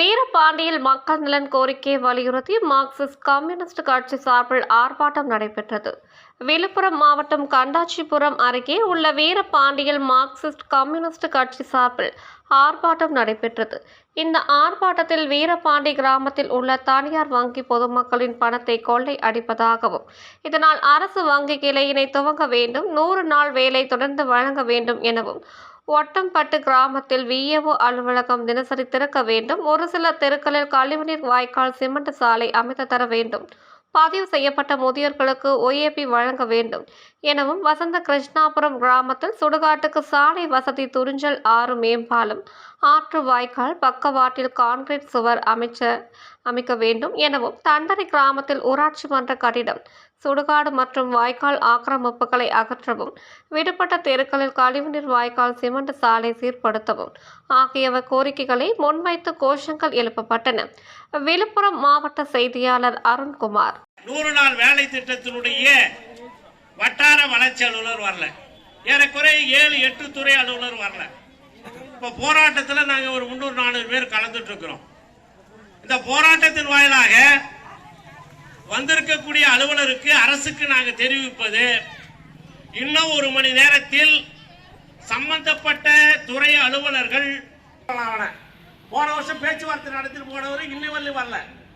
வீரபாண்டியில் மக்கள் நலன் கோரிக்கையை வலியுறுத்தி மார்க்சிஸ்ட் கம்யூனிஸ்ட் கட்சி சார்பில் ஆர்ப்பாட்டம் நடைபெற்றது. விழுப்புரம் மாவட்டம் கண்டாச்சிபுரம் அருகே உள்ள வீரபாண்டியில் மார்க்சிஸ்ட் கம்யூனிஸ்ட் கட்சி சார்பில் ஆர்ப்பாட்டம் நடைபெற்றது. இந்த ஆர்ப்பாட்டத்தில் வீரபாண்டி கிராமத்தில் உள்ள தனியார் வங்கி பொதுமக்களின் பணத்தை கொள்ளை அடிப்பதாகவும் இதனால் அரசு வங்கி கிளையினை துவங்க வேண்டும் நூறு நாள் வேலை தொடர்ந்து வழங்க வேண்டும் எனவும் ஒட்டம்பட்டு கிராமத்தில் விஏஓ அலுவலகம் தினசரி திறக்க வேண்டும். ஒரு சில தெருக்களில் கழிவுநீர் வாய்க்கால் சிமெண்ட் சாலை அமைத்து தர வேண்டும். பதிவு செய்யப்பட்ட முதியோர்களுக்கு ஒஏபி வழங்க வேண்டும். எனவும் வசந்த கிருஷ்ணாபுரம் கிராமத்தில் சுடுகாட்டுக்கு சாலை வசதி துறிஞ்சல் ஆறு மேம்பாலம். ஆற்று வாய்க்கால் பக்கவாட்டில் கான்கிரீட் சுவர் அமைச்ச அமைக்க வேண்டும் எனவும் தண்டனை கிராமத்தில் ஊராட்சி மன்ற கட்டிடம் சுடுகாடு மற்றும் வாய்க்கால் ஆக்கிரமிப்புகளை அகற்றவும் விடுபட்ட தெருக்களில் கழிவுநீர் வாய்க்கால் சிமெண்ட் சாலை சீர்படுத்தவும் ஆகியவை கோரிக்கைகளை முன்வைத்து கோஷங்கள் எழுப்பப்பட்டன. விழுப்புரம் மாவட்ட செய்தியாளர் அருண்குமார். நூறு நாள் வேலை திட்டத்தினுடைய வட்டார வளர்ச்சி அலுவலர் வரல. ஏறக்குறைய ஏழு எட்டு துறை அலுவலர் வரல. இப்போ போராட்டத்தில் நாங்கள் ஒரு முந்நூறு நானூறு பேர் கலந்துட்டு இருக்கிறோம் இந்த போராட்டத்தின் வாயிலாக வந்திருக்கக்கூடிய அலுவலருக்கு அரசுக்கு நாங்கள் தெரிவிப்பது இன்னும் ஒரு மணி நேரத்தில் சம்பந்தப்பட்ட துறை அலுவலர்கள் போன வருஷம் பேச்சுவார்த்தை நடத்திட்டு போனவர் இன்னும் வரல.